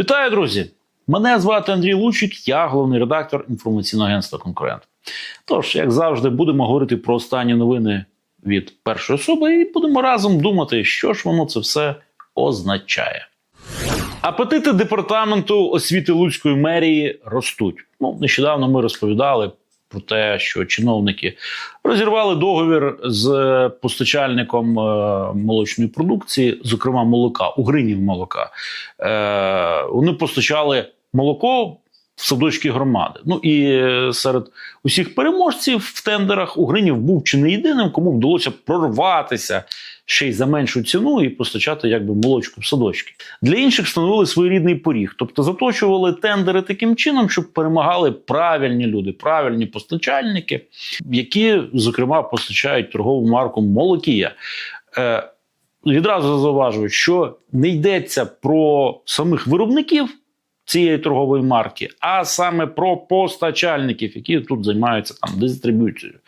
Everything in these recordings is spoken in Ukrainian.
Вітаю, друзі! Мене звати Андрій Лучик, я головний редактор інформаційного агентства Конкурент. Тож, як завжди, будемо говорити про останні новини від першої особи і будемо разом думати, що ж воно це все означає. Апетити департаменту освіти Луцької мерії ростуть. Ну, нещодавно ми розповідали про те, що чиновники розірвали договір з постачальником е, молочної продукції, зокрема молока, угринів молока. Е, вони постачали молоко в садочки громади. Ну і е, серед усіх переможців в тендерах Угринів був чи не єдиним, кому вдалося прорватися ще й за меншу ціну і постачати якби молочку в садочки. Для інших встановили своєрідний поріг, тобто заточували тендери таким чином, щоб перемагали правильні люди, правильні постачальники, які, зокрема, постачають торгову марку Молокія. Е, відразу зауважую, що не йдеться про самих виробників цієї торгової марки, а саме про постачальників, які тут займаються там дистриб'юцією.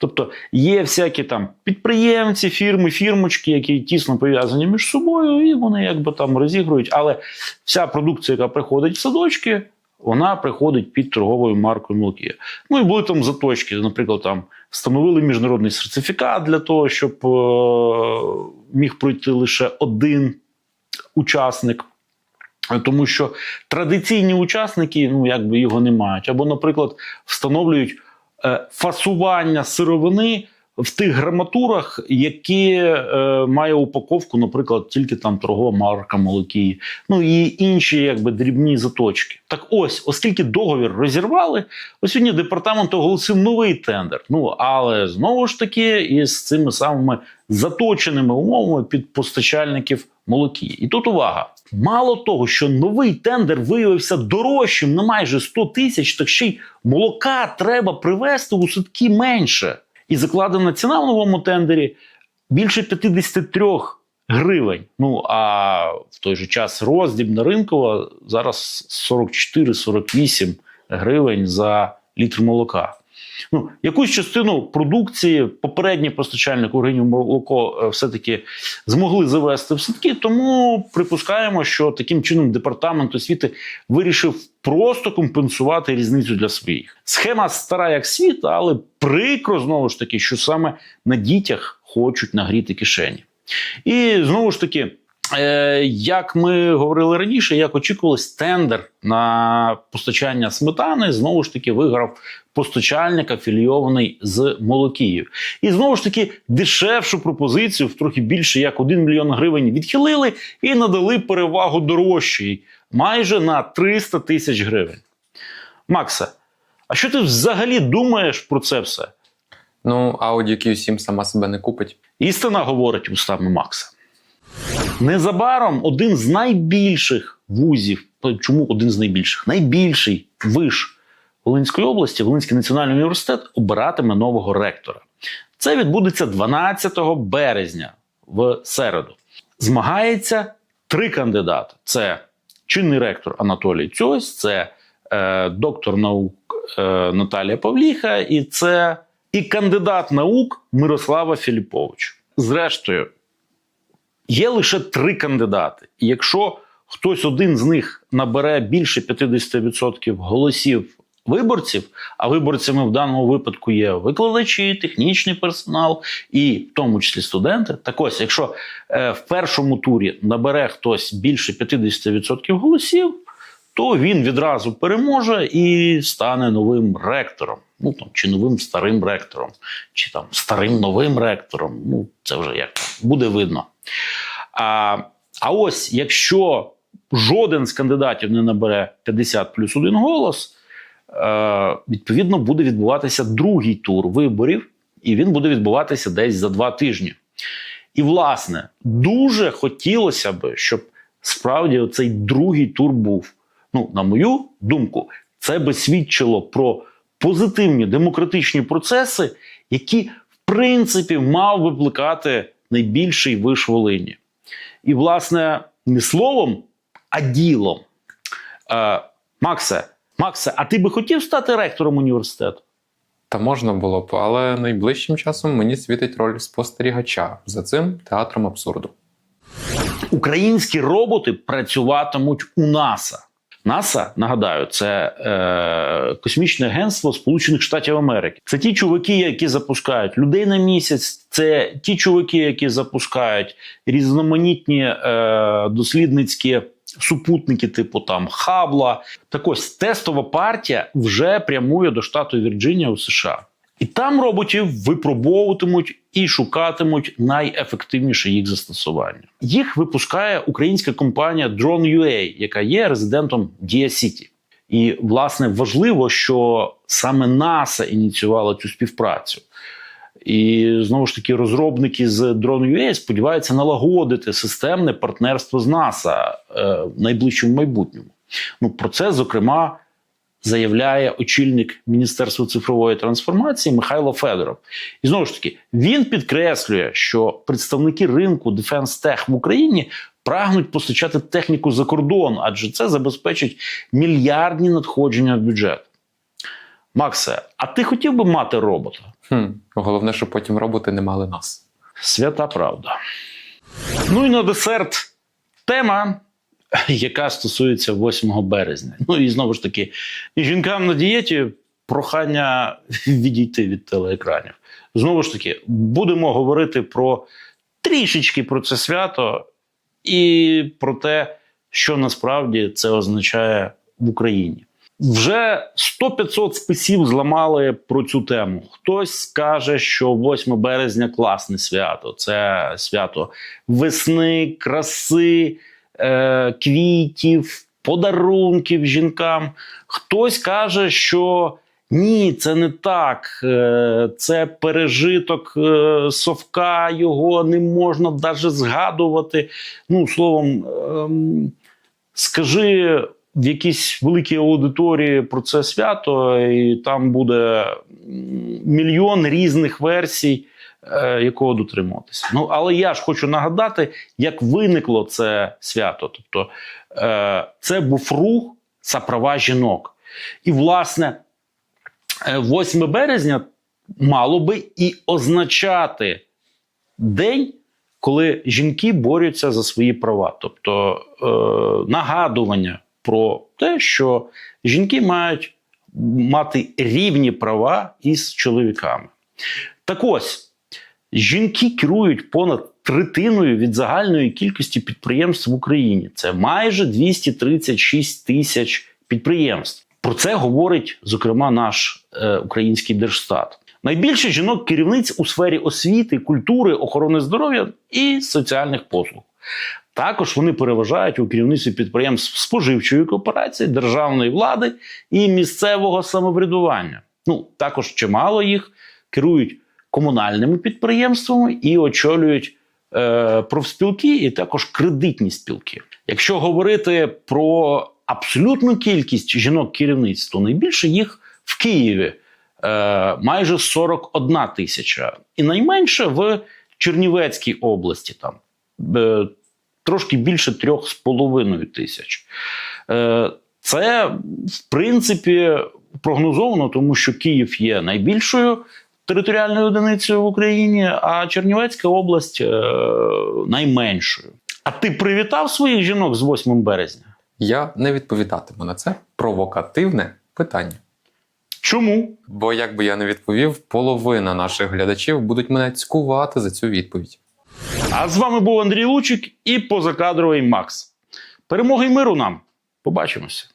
Тобто є всякі там підприємці, фірми, фірмочки, які тісно пов'язані між собою, і вони якби там розігрують. Але вся продукція, яка приходить в садочки, вона приходить під торговою маркою Nokia. Ну і були там заточки. Наприклад, там встановили міжнародний сертифікат для того, щоб е- міг пройти лише один учасник. Тому що традиційні учасники ну якби його не мають. Або, наприклад, встановлюють е, фасування сировини в тих граматурах, які е, має упаковку, наприклад, тільки там торгова марка молокії, ну і інші якби дрібні заточки. Так ось, оскільки договір розірвали, ось сьогодні департамент оголосив новий тендер. Ну але знову ж таки, із цими самими заточеними умовами під постачальників молокії. І тут увага. Мало того, що новий тендер виявився дорожчим на майже 100 тисяч, так ще й молока треба привезти у садки менше. І закладена ціна в новому тендері більше 53 гривень. Ну а в той же час роздібна ринкова зараз 44-48 гривень за літр молока. Ну, якусь частину продукції попередній постачальник Угринів молоко е, все-таки змогли завести в садки, тому припускаємо, що таким чином департамент освіти вирішив просто компенсувати різницю для своїх. Схема стара як світ, але прикро знову ж таки, що саме на дітях хочуть нагріти кишені. І знову ж таки. Е, Як ми говорили раніше, як очікувалось, тендер на постачання сметани знову ж таки виграв постачальник, афілійований з Молокіїв. І знову ж таки дешевшу пропозицію в трохи більше як 1 мільйон гривень відхилили і надали перевагу дорожчій майже на 300 тисяч гривень. Макса, а що ти взагалі думаєш про це все? Ну, Audi Q7 сама себе не купить. Істина говорить устами Макса. Незабаром один з найбільших вузів, чому один з найбільших? Найбільший виш Волинської області, Волинський національний університет, обиратиме нового ректора. Це відбудеться 12 березня в середу. Змагається три кандидати: це чинний ректор Анатолій Цьось, це е, доктор наук е, Наталія Павліха, і це і кандидат наук Мирослава Філіпович. Зрештою, є лише три кандидати. І якщо хтось один з них набере більше 50% голосів виборців, а виборцями в даному випадку є викладачі, технічний персонал і в тому числі студенти. Так ось, якщо е, в першому турі набере хтось більше 50% голосів, то він відразу переможе і стане новим ректором. Ну там чи новим старим ректором, чи там старим новим ректором. Ну це вже як буде видно. А, а ось якщо жоден з кандидатів не набере 50 плюс один голос, відповідно буде відбуватися другий тур виборів, і він буде відбуватися десь за два тижні. І, власне, дуже хотілося б, щоб справді цей другий тур був. Ну, на мою думку, це би свідчило про позитивні демократичні процеси, які, в принципі, мав би плекати найбільший виш Волині. І, власне, не словом, а ділом. Е, Максе, Максе, а ти би хотів стати ректором університету? Та можна було б, але найближчим часом мені світить роль спостерігача за цим театром абсурду. Українські роботи працюватимуть у НАСА. НАСА, нагадаю, це е, космічне агентство Сполучених Штатів Америки. Це ті чуваки, які запускають людей на місяць. Це ті чуваки, які запускають різноманітні е, дослідницькі супутники, типу там Хабла. Так ось тестова партія вже прямує до штату Вірджинія у США. І там роботів випробовуватимуть і шукатимуть найефективніше їх застосування. Їх випускає українська компанія Drone.ua, яка є резидентом Dia City. І власне важливо, що саме НАСА ініціювала цю співпрацю. І знову ж таки, розробники з Drone.ua сподіваються налагодити системне партнерство з НАСА е, в найближчому майбутньому. Ну про це зокрема заявляє очільник Міністерства цифрової трансформації Михайло Федоров. І знову ж таки, він підкреслює, що представники ринку Defense Tech в Україні прагнуть постачати техніку за кордон, адже це забезпечить мільярдні надходження в бюджет. Максе, а ти хотів би мати робота? Хм, головне, щоб потім роботи не мали нас. Свята правда. Ну і на десерт тема, яка стосується 8 березня. Ну і знову ж таки, жінкам на дієті прохання відійти від телеекранів. Знову ж таки, будемо говорити про трішечки про це свято і про те, що насправді це означає в Україні. Вже 100-500 списів зламали про цю тему. Хтось скаже, що 8 березня класне свято. Це свято весни, краси, е, квітів, подарунків жінкам. Хтось каже, що ні, це не так. Е, Це пережиток е, совка, його не можна навіть згадувати. Ну, словом, ем, скажи в якійсь великій аудиторії про це свято, і там буде мільйон різних версій, е, якого дотримуватися. Ну, але я ж хочу нагадати, як виникло це свято. Тобто, е, це був рух за права жінок. І, власне, е, 8 березня мало би і означати день, коли жінки борються за свої права, тобто е, нагадування про те, що жінки мають мати рівні права із чоловіками. Так ось, жінки керують понад третиною від загальної кількості підприємств в Україні. Це майже 236 тисяч підприємств. Про це говорить зокрема наш е, український держстат. Найбільше жінок керівниць у сфері освіти, культури, охорони здоров'я і соціальних послуг. Також вони переважають у керівництві підприємств споживчої кооперації, державної влади і місцевого самоврядування. Ну також чимало їх керують комунальними підприємствами і очолюють е, профспілки, і також кредитні спілки. Якщо говорити про абсолютну кількість жінок керівниць, то найбільше їх в Києві е, майже 41 тисяча, і найменше в Чернівецькій області там. Трошки більше 3,5 тисяч. Е, Це, в принципі, прогнозовано, тому що Київ є найбільшою територіальною одиницею в Україні, а Чернівецька область е, найменшою. А ти привітав своїх жінок з 8 березня? Я не відповідатиму на це провокативне питання. Чому? Бо як би я не відповів, половина наших глядачів будуть мене цькувати за цю відповідь. А з вами був Андрій Лучик і позакадровий Макс. Перемоги й миру нам! Побачимося!